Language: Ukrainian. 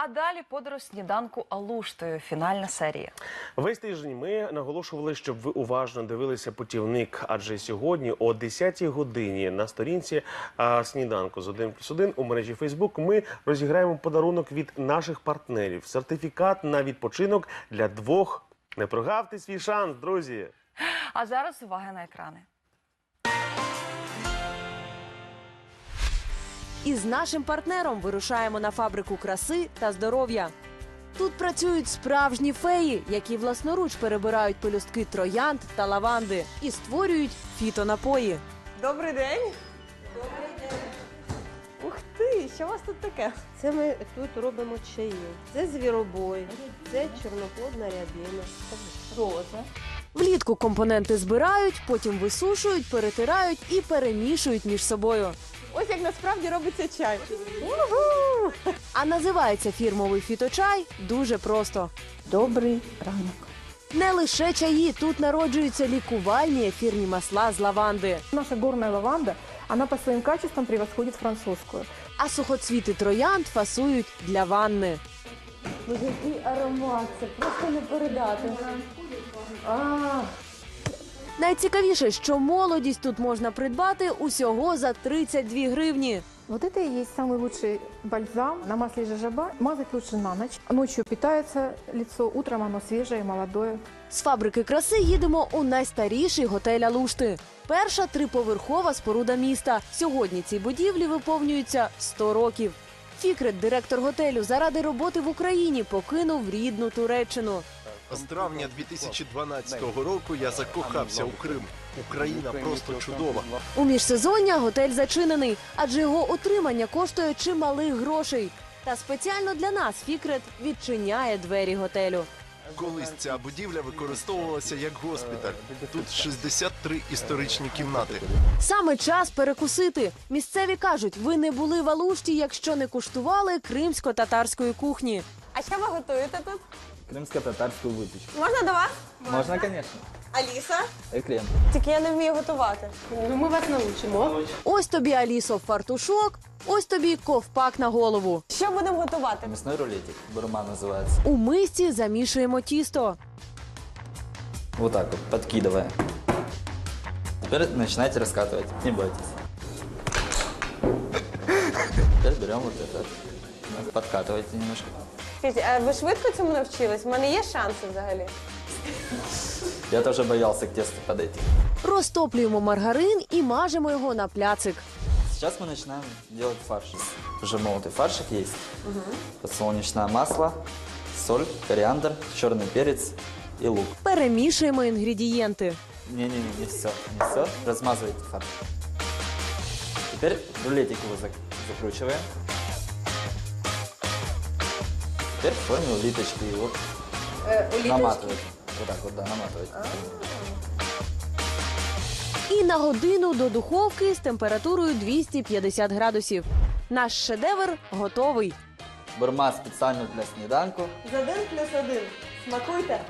А далі подорож сніданку Алуштою. Фінальна серія. Весь тиждень ми наголошували, щоб ви уважно дивилися путівник. Адже сьогодні о 10-й годині на сторінці а, сніданку з 1 плюс 1 у мережі Фейсбук ми розіграємо подарунок від наших партнерів. Сертифікат на відпочинок для двох. Не прогавте свій шанс, друзі. А зараз увага на екрани. Із нашим партнером вирушаємо на фабрику краси та здоров'я. Тут працюють справжні феї, які власноруч перебирають пелюстки троянд та лаванди і створюють фітонапої. Добрий день. Добрий день. Ух ти, що у вас тут таке? Це ми тут робимо чаї. Це звіробой, це чорноплодна рябина. Роза. Влітку компоненти збирають, потім висушують, перетирають і перемішують між собою. Ось як насправді робиться чай. А називається фірмовий фіточай дуже просто. Добрий ранок. Не лише чаї, тут народжуються лікувальні ефірні масла з лаванди. Наша горная лаванда, она по своим качествам превосходит французскую. А сухоцвіти троянд фасують для ванни. Який аромат, це просто не передати. Найцікавіше, що молодість тут можна придбати усього за 32 гривні. вот это и есть самый лучший бальзам на масле жожоба. Мазать лучше на ночь. Ночью питается лицо, утром оно свежее, молодое. З фабрики краси їдемо у найстаріший готель Алушти. Перша триповерхова споруда міста. Сьогодні цій будівлі виповнюється 100 років. Фікрет, директор готелю, заради роботи в Україні покинув рідну Туреччину. З травня 2012 року я закохався у Крим. Україна просто чудова. У міжсезоння готель зачинений, адже його утримання коштує чималих грошей. Та спеціально для нас Фікрет відчиняє двері готелю. Колись ця будівля використовувалася як госпіталь. Тут 63 історичні кімнати. Саме час перекусити. Місцеві кажуть, ви не були в Алушті, якщо не куштували кримсько-татарської кухні. А що ви готуєте тут? Крымско-татарскую выпечку. Можна до вас? Можно, конечно. Аліса? Эклем. Тільки я не вмію готувати. Ну, ми вас навчимо. Ось тобі Алісо фартушок, ось тобі ковпак на голову. Що будемо готувати? Мясной рулетик. Бурма называется. У мисці замішуємо тісто. Вот так вот, подкидывая. Теперь начинайте раскатывать. Не бойтесь. Теперь берем вот это. Подкатывайте немножко. Скажіть, а ви швидко цьому навчились? У мене є шанси взагалі. Я тоже боялся к тесту подойти. Розтоплюємо маргарин і мажемо його на пляцик. Сейчас мы начинаем делать фарш. Уже молотый фаршик есть. Подсолнечное масло, соль, кориандр, черный перец и лук. Перемішуємо інгредієнти. Не-не-не, не все, не все. Размазывайте фарш. Теперь рулетик Теперь в форме улиточки его наматываете. Вот так вот, да. І на годину до духовки з температурою 250 градусів. Наш шедевр готовий. Бурма специально для сніданку. За один плюс один. Смакуйте.